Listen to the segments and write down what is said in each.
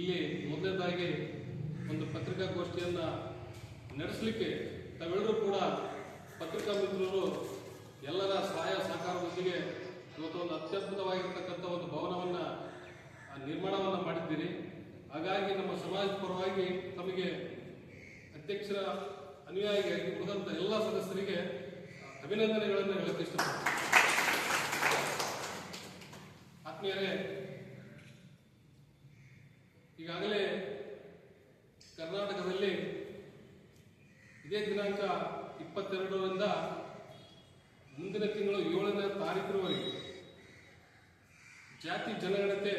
ಇಲ್ಲಿ ಮೊದಲನೇದಾಗಿ ಒಂದು ಪತ್ರಿಕಾಗೋಷ್ಠಿಯನ್ನು ನಡೆಸಲಿಕ್ಕೆ ತಾವೆಲ್ಲರೂ ಕೂಡ ಪತ್ರಿಕಾ ಮಿತ್ರರು ಎಲ್ಲರ ಸಹಾಯ ಸಹಕಾರದೊಂದಿಗೆ ಇವತ್ತು ಒಂದು ಅತ್ಯದ್ಭುತವಾಗಿರ್ತಕ್ಕಂಥ ಒಂದು ಭವನವನ್ನು ನಿರ್ಮಾಣವನ್ನು ಮಾಡಿದ್ದೀರಿ. ಹಾಗಾಗಿ ನಮ್ಮ ಸಮಾಜ ಪರವಾಗಿ ತಮಗೆ ಅಧ್ಯಕ್ಷರ ಅನುಯಾಯಿಯಾಗಿ ಉಳಿದಂಥ ಎಲ್ಲ ಸದಸ್ಯರಿಗೆ ಅಭಿನಂದನೆಗಳನ್ನು ಹೇಳಕ್ಕೆ ಇಷ್ಟಪಡ್ತೀನಿ. ಆತ್ಮೀಯರೇ ಈಗಾಗಲೇ ಕರ್ನಾಟಕದಲ್ಲಿ ಇದೇ ದಿನಾಂಕ ಇಪ್ಪತ್ತೆರಡರಿಂದ ಮುಂದಿನ ತಿಂಗಳು ಏಳನೇ ತಾರೀಕಿನವರೆಗೆ ಜಾತಿ ಜನಗಣತೆ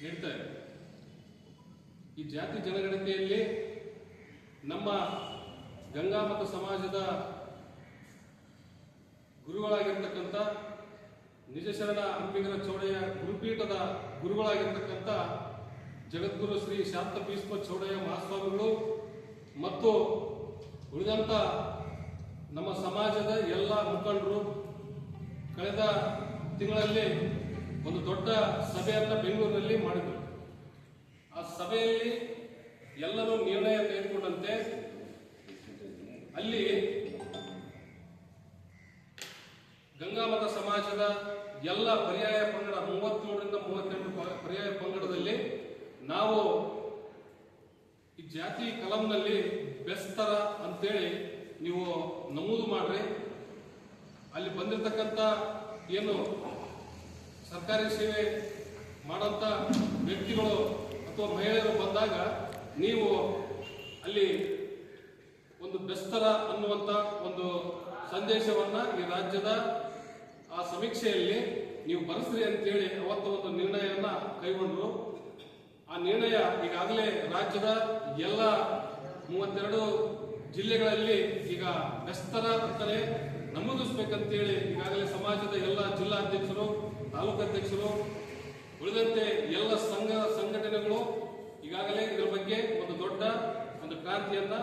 ನೀಡ್ತಾ ಇದೆ. ಈ ಜಾತಿ ಜನಗಣತೆಯಲ್ಲಿ ನಮ್ಮ ಗಂಗಾಮತ ಸಮಾಜದ ಗುರುಗಳಾಗಿರ್ತಕ್ಕಂಥ ನಿಜಶರಣ ಅಂಬಿಗರ ಚೌಡಯ್ಯ ಗುರುಪೀಠದ ಗುರುಗಳಾಗಿರ್ತಕ್ಕಂಥ ಜಗದ್ಗುರು ಶ್ರೀ ಶಾಂತ ಭೀಷ್ಮ ಚೌಡಯ್ಯ ಮಹಾಸ್ವಾಮಿಗಳು ಮತ್ತು ಉಳಿದಂಥ ನಮ್ಮ ಸಮಾಜದ ಎಲ್ಲ ಮುಖಂಡರು ಕಳೆದ ತಿಂಗಳಲ್ಲಿ ಒಂದು ದೊಡ್ಡ ಸಭೆಯನ್ನು ಬೆಂಗಳೂರಿನಲ್ಲಿ ಮಾಡಿದರು. ಆ ಸಭೆಯಲ್ಲಿ ಎಲ್ಲರೂ ನಿರ್ಣಯ ತೆಗೆದುಕೊಂಡಂತೆ ಅಲ್ಲಿ ಗಂಗಾಮತ ಸಮಾಜದ ಎಲ್ಲ ಪರ್ಯಾಯ ಪಂಗಡ ಮೂವತ್ತೇಳರಿಂದ ಮೂವತ್ತೆಂಟು ಪರ್ಯಾಯ ಪಂಗಡದಲ್ಲಿ ನಾವು ಈ ಜಾತಿ ಕಲಂನಲ್ಲಿ ಬೆಸ್ತರ ಅಂತೇಳಿ ನೀವು ನಮೂದು ಮಾಡ್ರಿ. ಅಲ್ಲಿ ಬಂದಿರತಕ್ಕಂಥ ಏನು ಸರ್ಕಾರಿ ಸೇವೆ ಮಾಡೋಂಥ ವ್ಯಕ್ತಿಗಳು ಅಥವಾ ಮಹಿಳೆಯರು ಬಂದಾಗ ನೀವು ಅಲ್ಲಿ ಒಂದು ಬೆಸ್ತರ ಅನ್ನುವಂಥ ಒಂದು ಸಂದೇಶವನ್ನು ಈ ರಾಜ್ಯದ ಆ ಸಮೀಕ್ಷೆಯಲ್ಲಿ ನೀವು ಬರೆಸ್ರಿ ಅಂತೇಳಿ ಅವತ್ತು ಒಂದು ನಿರ್ಣಯವನ್ನು ಕೈಗೊಂಡ್ರು. ಆ ನಿರ್ಣಯ ಈಗಾಗಲೇ ರಾಜ್ಯದ ಎಲ್ಲ ಮೂವತ್ತೆರಡು ಜಿಲ್ಲೆಗಳಲ್ಲಿ ಈಗ ಬೆಸ್ತರ ಅಂತಲೇ ನಮೂದಿಸ್ಬೇಕಂತೇಳಿ ಈಗಾಗಲೇ ಸಮಾಜದ ಎಲ್ಲ ಜಿಲ್ಲಾಧ್ಯಕ್ಷರು, ತಾಲೂಕು ಅಧ್ಯಕ್ಷರು, ಉಳಿದಂತೆ ಎಲ್ಲ ಸಂಘ ಸಂಘಟನೆಗಳು ಈಗಾಗಲೇ ಇದರ ಬಗ್ಗೆ ಒಂದು ದೊಡ್ಡ ಒಂದು ಕ್ರಾಂತಿಯನ್ನ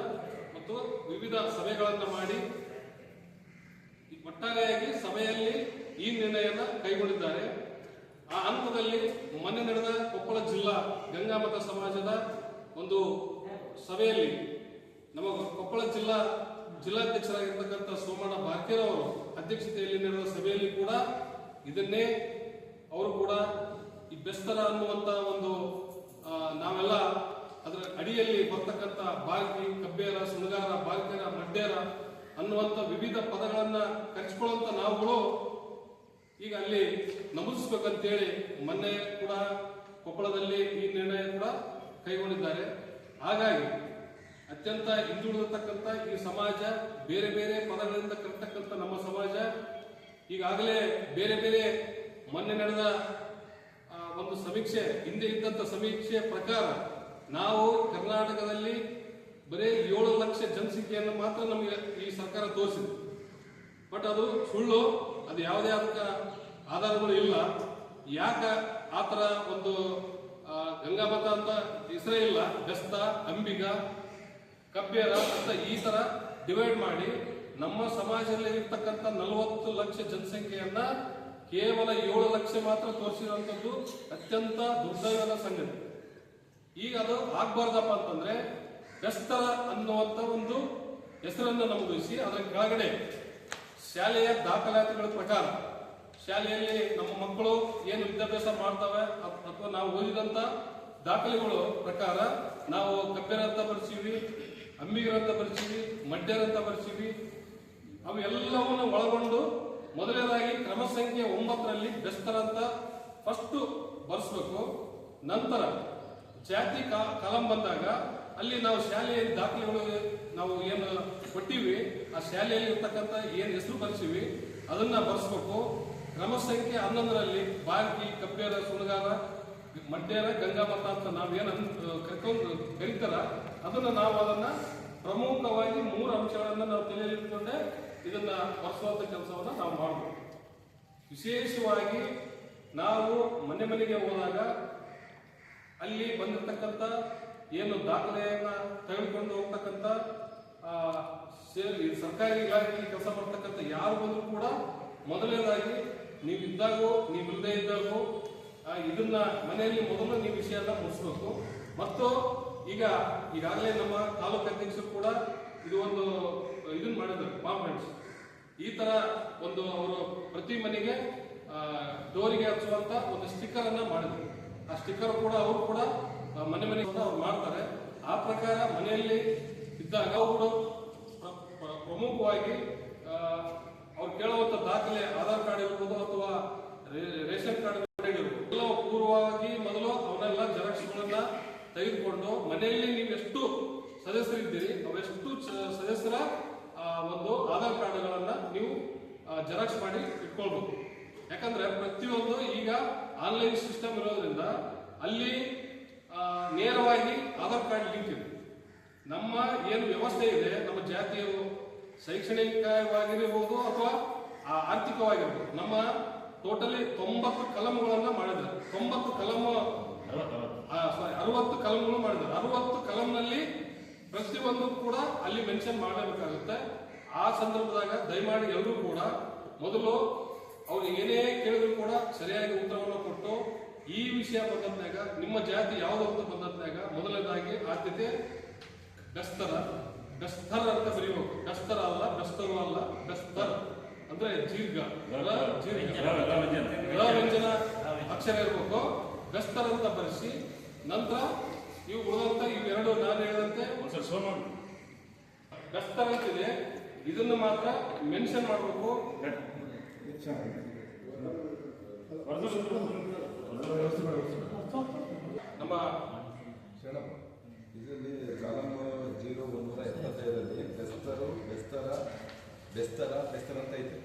ಮತ್ತು ವಿವಿಧ ಸಭೆಗಳನ್ನು ಮಾಡಿ ಒಟ್ಟಾರೆಯಾಗಿ ಸಭೆಯಲ್ಲಿ ಈ ನಿರ್ಣಯನ ಕೈಗೊಂಡಿದ್ದಾರೆ. ಆ ಹಂತದಲ್ಲಿ ಮೊನ್ನೆ ನಡೆದ ಕೊಪ್ಪಳ ಜಿಲ್ಲಾ ಗಂಗಾಮತ ಸಮಾಜದ ಒಂದು ಸಭೆಯಲ್ಲಿ ನಮ್ಮ ಕೊಪ್ಪಳ ಜಿಲ್ಲಾ ಜಿಲ್ಲಾಧ್ಯಕ್ಷರಾಗಿರ್ತಕ್ಕಂಥ ಸೋಮಣ್ಣ ಭಾರ್ಕೇರವರು ಅಧ್ಯಕ್ಷತೆಯಲ್ಲಿ ನಡೆದ ಸಭೆಯಲ್ಲಿ ಕೂಡ ಇದನ್ನೇ ಅವರು ಕೂಡ ಈ ಬೆಸ್ತರ ಅನ್ನುವಂತ ಒಂದು ನಾವೆಲ್ಲ ಅದರ ಅಡಿಯಲ್ಲಿ ಬರ್ತಕ್ಕಂಥ ಬಾಲ್ಕಿ ಕಬ್ಬೇರ ಸುಣಗಾರ ಬಾಲ್ಕೇರ ಮಡ್ಡೇರ ಅನ್ನುವಂಥ ವಿವಿಧ ಪದಗಳನ್ನ ಕರೆಸ್ಕೊಳ್ಳುವಂತ ನಾವುಗಳು ಈಗ ಅಲ್ಲಿ ನಮೂದಿಸ್ಬೇಕಂತೇಳಿ ಮೊನ್ನೆ ಕೂಡ ಕೊಪ್ಪಳದಲ್ಲಿ ಈ ನಿರ್ಣಯ ಕೂಡ ಕೈಗೊಂಡಿದ್ದಾರೆ. ಹಾಗಾಗಿ ಅತ್ಯಂತ ಹಿಂದುಳಿದಿರ್ತಕ್ಕಂಥ ಈ ಸಮಾಜ, ಬೇರೆ ಬೇರೆ ಪದಗಳಿಂದ ಕರ್ತಕ್ಕಂಥ ನಮ್ಮ ಸಮಾಜ, ಈಗಾಗಲೇ ಬೇರೆ ಬೇರೆ ಮೊನ್ನೆ ನಡೆದ ಒಂದು ಸಮೀಕ್ಷೆ, ಹಿಂದೆ ಇದ್ದಂಥ ಸಮೀಕ್ಷೆ ಪ್ರಕಾರ ನಾವು ಕರ್ನಾಟಕದಲ್ಲಿ ಬರೀ ಏಳು ಲಕ್ಷ ಜನಸಂಖ್ಯೆಯನ್ನು ಮಾತ್ರ ನಮಗೆ ಈ ಸರ್ಕಾರ ತೋರಿಸಿದೆ. ಬಟ್ ಅದು ಸುಳ್ಳು. ಅದು ಯಾವುದೇ ಆದ ಆಧಾರಗಳು ಇಲ್ಲ. ಯಾಕ ಆತರ ಒಂದು ಆ, ಗಂಗಾಮತ ಅಂತ ಹೆಸರೇ ಇಲ್ಲ. ಬೆಸ್ತ ಅಂಬಿಗ ಕಬ್ಬೇರ ಅಂತ ಈ ತರ ಡಿವೈಡ್ ಮಾಡಿ ನಮ್ಮ ಸಮಾಜದಲ್ಲಿ ಇರ್ತಕ್ಕಂಥ ನಲವತ್ತು ಲಕ್ಷ ಜನಸಂಖ್ಯೆಯನ್ನ ಕೇವಲ ಏಳು ಲಕ್ಷ ಮಾತ್ರ ತೋರಿಸಿರುವಂತದ್ದು ಅತ್ಯಂತ ದುರ್ದೈವದ ಸಂಗತಿ. ಈಗ ಅದು ಆಗ್ಬಾರ್ದಪ್ಪ ಅಂತಂದ್ರೆ ಬೆಸ್ತ ಅನ್ನುವಂಥ ಒಂದು ಹೆಸರನ್ನು ನಮೂದಿಸಿ ಅದರ ಕೆಳಗಡೆ ಶಾಲೆಯ ದಾಖಲಾತಿಗಳ ಪ್ರಕಾರ ಶಾಲೆಯಲ್ಲಿ ನಮ್ಮ ಮಕ್ಕಳು ಏನು ವಿದ್ಯಾಭ್ಯಾಸ ಮಾಡ್ತವೆ ಅಥವಾ ನಾವು ಓದಿದಂತ ದಾಖಲೆಗಳು ಪ್ರಕಾರ ನಾವು ಕಬ್ಬೇರ ಅಂತ ಬರ್ಸೀವಿ ಅಂಬಿಗರಂತ ಬರ್ಸೀವಿ, ಮಡ್ಯರ ಅಂತ ಬರ್ಸೀವಿ, ಅವು ಎಲ್ಲವನ್ನು ಒಳಗೊಂಡು ಮೊದಲನೇದಾಗಿ ಕ್ರಮ ಸಂಖ್ಯೆ ಒಂಬತ್ತರಲ್ಲಿ ಬೆಸ್ತರ ಅಂತ ಫಸ್ಟ್ ಬರ್ಸ್ಬೇಕು. ನಂತರ ಜಾತಿ ಕಾಲಂ ಬಂದಾಗ ಅಲ್ಲಿ ನಾವು ಶಾಲೆಯ ದಾಖಲೆಗಳು ನಾವು ಏನು ಕೊಟ್ಟಿವಿ, ಆ ಶಾಲೆಯಲ್ಲಿ ಇರ್ತಕ್ಕಂಥ ಏನು ಹೆಸರು ಬರ್ಸಿವಿ ಅದನ್ನ ಬರ್ಸ್ಬೇಕು. ಕ್ರಮ ಸಂಖ್ಯೆ ಹನ್ನೊಂದರಲ್ಲಿ ಬಾರ್ಕಿ ಕಬ್ಬೇರ ಸುಣಗಾರ ಗಂಗಾ ಗಂಗಾಮತ ಅಂತ ನಾವೇನು ಕರ್ಕೊಂಡು ಕರೀತಾರ ಅದನ್ನ ನಾವು ಅದನ್ನ ಪ್ರಮುಖವಾಗಿ ಮೂರು ಅಂಶಗಳನ್ನು ನಾವು ತಲೆಯಲ್ಲಿಟ್ಕೊಂಡೆ ಇದನ್ನ ಬರ್ಸುವಂತ ಕೆಲಸವನ್ನ ನಾವು ಮಾಡಬೇಕು. ವಿಶೇಷವಾಗಿ ನಾವು ಮನೆ ಮನೆಗೆ ಹೋದಾಗ ಅಲ್ಲಿ ಬಂದಿರತಕ್ಕಂಥ ಏನು ದಾಖಲೆಯನ್ನ ತೆಗೆದುಕೊಂಡು ಹೋಗ್ತಕ್ಕಂಥ ಸರ್ಕಾರಿ ಇಲಾಖೆಯಲ್ಲಿ ಕೆಲಸ ಮಾಡ್ತಕ್ಕಂಥ ಯಾರು ಬಂದರೂ ಕೂಡ ಮೊದಲನೇದಾಗಿ ನೀವು ಇದ್ದಾಗೋ ನೀವು ಇಲ್ಲದೆ ಇದ್ದಾಗೋ ಇದನ್ನ ಮನೆಯಲ್ಲಿ ಮೊದಲು ನೀವು ವಿಷಯನ ಮುಗಿಸ್ಬೇಕು. ಮತ್ತು ಈಗ, ಈಗಾಗಲೇ ನಮ್ಮ ತಾಲೂಕು ಅಧ್ಯಕ್ಷರು ಕೂಡ ಇದು ಒಂದು ಇದನ್ನ ಮಾಡಿದ್ರು ಪಾಂಪ್ಲೆಟ್ಸ್ ಈ ತರ ಒಂದು ಅವರು ಪ್ರತಿ ಮನೆಗೆ ಡೋರಿಗೆ ಹಚ್ಚುವಂತ ಒಂದು ಸ್ಟಿಕ್ಕರ್ ಅನ್ನ ಮಾಡಿದ್ರು. ಆ ಸ್ಟಿಕ್ಕರ್ ಕೂಡ ಅವರು ಕೂಡ ಮನೆ ಕೂಡ ಅವ್ರು ಮಾಡ್ತಾರೆ. ಆ ಪ್ರಕಾರ ಮನೆಯಲ್ಲಿ ಇದ್ದಾಗ ಅವರು ಪ್ರ- ಪ್ರ- ಪ್ರಮುಖವಾಗಿ ಅವ್ರು ಕೇಳುವಂತ ದಾಖಲೆ ಆಧಾರ್ ಕಾರ್ಡ್ ಇರ್ಬೋದು ಅಥವಾ ರೇಷನ್ ಕಾರ್ಡ್ ಪೂರ್ವವಾಗಿ ಮೊದಲು ಅವನ್ನೆಲ್ಲ ಜೆರಾಕ್ಸ್ಗಳನ್ನ ತೆಗೆದುಕೊಂಡು ಮನೆಯಲ್ಲಿ ನೀವು ಎಷ್ಟು ಸದಸ್ಯರಿದ್ದೀರಿ, ಅವೆಷ್ಟು ಸದಸ್ಯರ ಒಂದು ಆಧಾರ್ ಕಾರ್ಡ್ಗಳನ್ನ ನೀವು ಜೆರಾಕ್ಸ್ ಮಾಡಿ ಇಟ್ಕೊಳ್ಬೇಕು. ಯಾಕಂದ್ರೆ ಪ್ರತಿಯೊಂದು ಈಗ ಆನ್ಲೈನ್ ಸಿಸ್ಟಮ್ ಇರೋದ್ರಿಂದ ಅಲ್ಲಿ ನೇರವಾಗಿ ಆಧಾರ್ ಕಾರ್ಡ್ ಲಿಂಕ್ ಇದೆ. ನಮ್ಮ ಏನು ವ್ಯವಸ್ಥೆ ಇದೆ, ನಮ್ಮ ಜಾತಿಯು ಶೈಕ್ಷಣಿಕವಾಗಿರಬಹುದು ಅಥವಾ ಆರ್ಥಿಕವಾಗಿರ್ಬೋದು, ನಮ್ಮ ಟೋಟಲಿ ತೊಂಬತ್ತು ಕಲಮುಗಳನ್ನು ಮಾಡಿದ್ದಾರೆ. ತೊಂಬತ್ತು ಕಲಮು ಸಾರಿ ಅರವತ್ತು ಕಲಮ್ಗಳು ಮಾಡಿದ್ದಾರೆ. ಅರವತ್ತು ಕಲಮ್ನಲ್ಲಿ ಪ್ರತಿಯೊಂದು ಕೂಡ ಅಲ್ಲಿ ಮೆನ್ಷನ್ ಮಾಡಬೇಕಾಗುತ್ತೆ. ಆ ಸಂದರ್ಭದಾಗ ದಯಮಾಡಿ ಎಲ್ಲರೂ ಕೂಡ ಮೊದಲು ಅವ್ರು ಏನೇ ಕೇಳಿದ್ರು ಕೂಡ ಸರಿಯಾಗಿ ಉತ್ತರವನ್ನು ಕೊಟ್ಟು ಈ ವಿಷಯ ಬಂದದ್ನಾಗ ನಿಮ್ಮ ಜಾತಿ ಯಾವುದು ಅಂತ ಬಂದದ್ನಾಗ ಮೊದಲನೇದಾಗಿ ಆದ್ಯತೆ ಬೆಸ್ತರ ಬೆಸ್ತರ್ ಅಂತ ಬರೀಬೇಕು. ಬೆಸ್ತರ ಅಲ್ಲ ಬೆಸ್ತರು ಅಲ್ಲ ಬೆಸ್ತರ್ ಅಂದ್ರೆ ರ ವ್ಯಂಜನ. ಅಕ್ಷರ ಇರಬೇಕು. ಬೆಸ್ತರ್ ಅಂತ ಬರೆಸಿ ನಂತರ ಇವು ಉಳಿದಂತ ಇವೆರಡು ನಾನು ಹೇಳಿದಂತೆ ಬೆಸ್ತರ್ ಅಂತಿದೆ. ಇದನ್ನು ಮಾತ್ರ ಮೆನ್ಷನ್ ಮಾಡಬೇಕು. ನಮ್ಮ ಶರಣಪ್ಪ ಇದರಲ್ಲಿ ಕಾಲಮ್ ಜೀರೋ ಒಂದೂರ ಎಪ್ಪತ್ತೈದರಲ್ಲಿ ಬೆಸ್ತರು ಬೆಸ್ತರ ಬೆಸ್ತರ ಬೆಸ್ತರ ಅಂತ ಐತೆ.